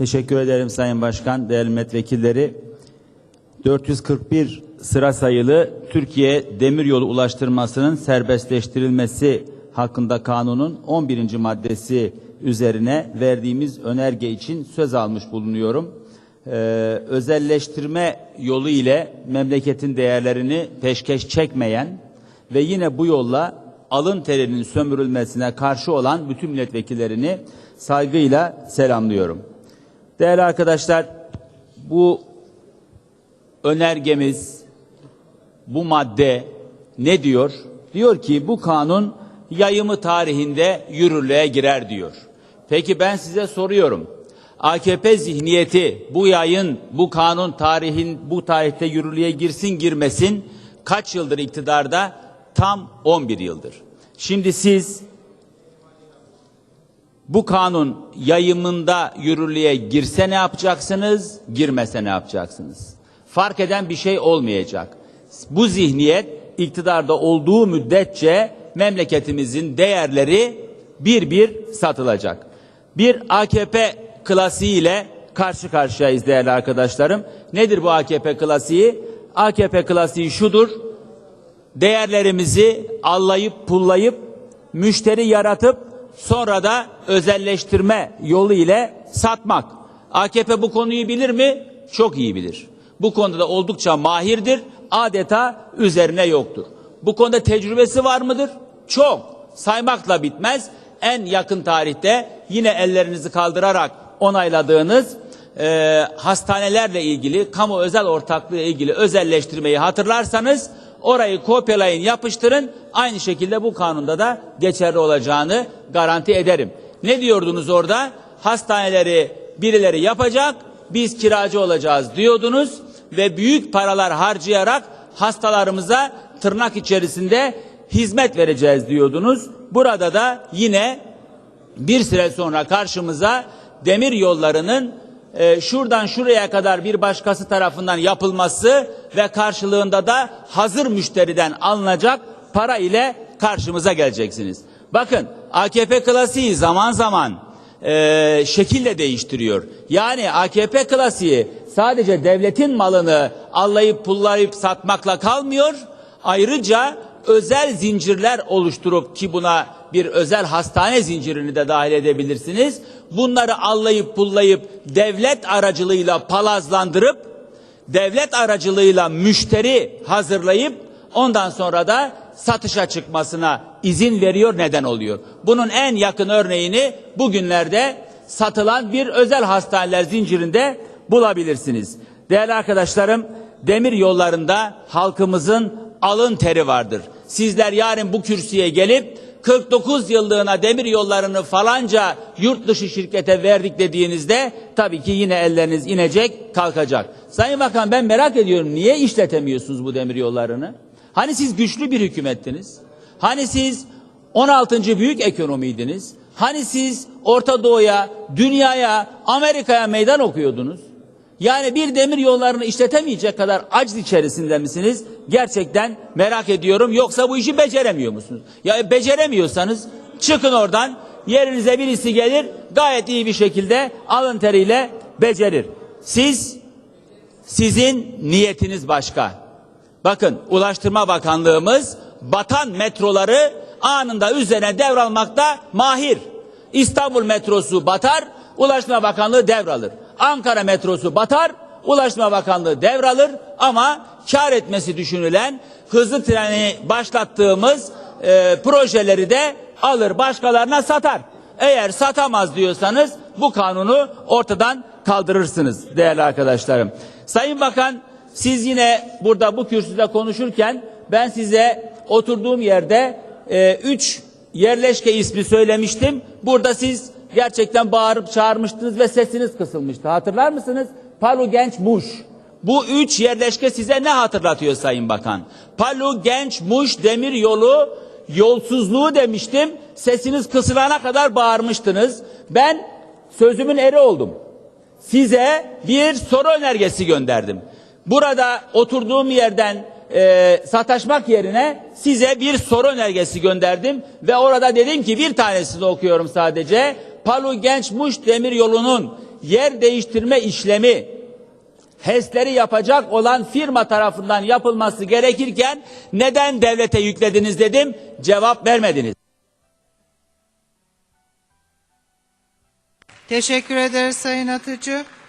Teşekkür ederim Sayın Başkan, değerli milletvekilleri. 441 sıra sayılı Türkiye Demiryolu Ulaştırması'nın serbestleştirilmesi hakkında kanunun 11. maddesi üzerine verdiğimiz önerge için söz almış bulunuyorum. Ee, özelleştirme yolu ile memleketin değerlerini peşkeş çekmeyen ve yine bu yolla alın terinin sömürülmesine karşı olan bütün milletvekillerini saygıyla selamlıyorum. Değerli arkadaşlar, bu önergemiz, bu madde ne diyor? Diyor ki bu kanun yayımı tarihinde yürürlüğe girer diyor. Peki ben size soruyorum. AKP zihniyeti bu yayın, bu kanun tarihin bu tarihte yürürlüğe girsin girmesin kaç yıldır iktidarda? Tam 11 yıldır. Şimdi siz bu kanun yayımında yürürlüğe girse ne yapacaksınız, girmese ne yapacaksınız? Fark eden bir şey olmayacak. Bu zihniyet iktidarda olduğu müddetçe memleketimizin değerleri bir bir satılacak. Bir AKP klasiğiyle karşı karşıyayız değerli arkadaşlarım. Nedir bu AKP klasiği? AKP klasiği şudur. Değerlerimizi allayıp pullayıp müşteri yaratıp sonra da özelleştirme yolu ile satmak. AKP bu konuyu bilir mi? Çok iyi bilir. Bu konuda da oldukça mahirdir. Adeta üzerine yoktur. Bu konuda tecrübesi var mıdır? Çok. Saymakla bitmez. En yakın tarihte yine ellerinizi kaldırarak onayladığınız e, hastanelerle ilgili, kamu özel ortaklığı ilgili özelleştirmeyi hatırlarsanız orayı kopyalayın, yapıştırın. Aynı şekilde bu kanunda da geçerli olacağını garanti ederim. Ne diyordunuz orada? Hastaneleri birileri yapacak, biz kiracı olacağız diyordunuz ve büyük paralar harcayarak hastalarımıza tırnak içerisinde hizmet vereceğiz diyordunuz. Burada da yine bir süre sonra karşımıza demir yollarının e, şuradan şuraya kadar bir başkası tarafından yapılması ve karşılığında da hazır müşteriden alınacak para ile karşımıza geleceksiniz. Bakın AKP klasiği zaman zaman e, şekille değiştiriyor. Yani AKP klasiği sadece devletin malını allayıp pullayıp satmakla kalmıyor. Ayrıca özel zincirler oluşturup ki buna bir özel hastane zincirini de dahil edebilirsiniz. Bunları allayıp pullayıp devlet aracılığıyla palazlandırıp devlet aracılığıyla müşteri hazırlayıp ondan sonra da satışa çıkmasına izin veriyor neden oluyor. Bunun en yakın örneğini bugünlerde satılan bir özel hastaneler zincirinde bulabilirsiniz. Değerli arkadaşlarım demir yollarında halkımızın alın teri vardır. Sizler yarın bu kürsüye gelip 49 yıllığına demir yollarını falanca yurt dışı şirkete verdik dediğinizde tabii ki yine elleriniz inecek, kalkacak. Sayın Bakan ben merak ediyorum niye işletemiyorsunuz bu demir yollarını? Hani siz güçlü bir hükümettiniz? Hani siz 16. büyük ekonomiydiniz? Hani siz Orta Doğu'ya, dünyaya, Amerika'ya meydan okuyordunuz? Yani bir demir yollarını işletemeyecek kadar acz içerisinde misiniz? Gerçekten merak ediyorum. Yoksa bu işi beceremiyor musunuz? Ya beceremiyorsanız çıkın oradan. Yerinize birisi gelir gayet iyi bir şekilde alın teriyle becerir. Siz sizin niyetiniz başka. Bakın Ulaştırma Bakanlığımız batan metroları anında üzerine devralmakta mahir. İstanbul metrosu batar, Ulaştırma Bakanlığı devralır. Ankara metrosu batar, Ulaştırma Bakanlığı devralır ama kar etmesi düşünülen hızlı treni başlattığımız e, projeleri de alır başkalarına satar. Eğer satamaz diyorsanız bu kanunu ortadan kaldırırsınız değerli arkadaşlarım. Sayın Bakan siz yine burada bu kürsüde konuşurken ben size oturduğum yerde e, üç yerleşke ismi söylemiştim. Burada siz gerçekten bağırıp çağırmıştınız ve sesiniz kısılmıştı. Hatırlar mısınız? Palu Genç Muş. Bu üç yerleşke size ne hatırlatıyor Sayın Bakan? Palu Genç Muş Demir Yolu yolsuzluğu demiştim. Sesiniz kısılana kadar bağırmıştınız. Ben sözümün eri oldum. Size bir soru önergesi gönderdim. Burada oturduğum yerden e, sataşmak yerine size bir soru önergesi gönderdim ve orada dedim ki bir tanesini okuyorum sadece. Palu Genç Muş Demir Yolu'nun yer değiştirme işlemi HES'leri yapacak olan firma tarafından yapılması gerekirken neden devlete yüklediniz dedim cevap vermediniz. Teşekkür ederiz Sayın Atıcı.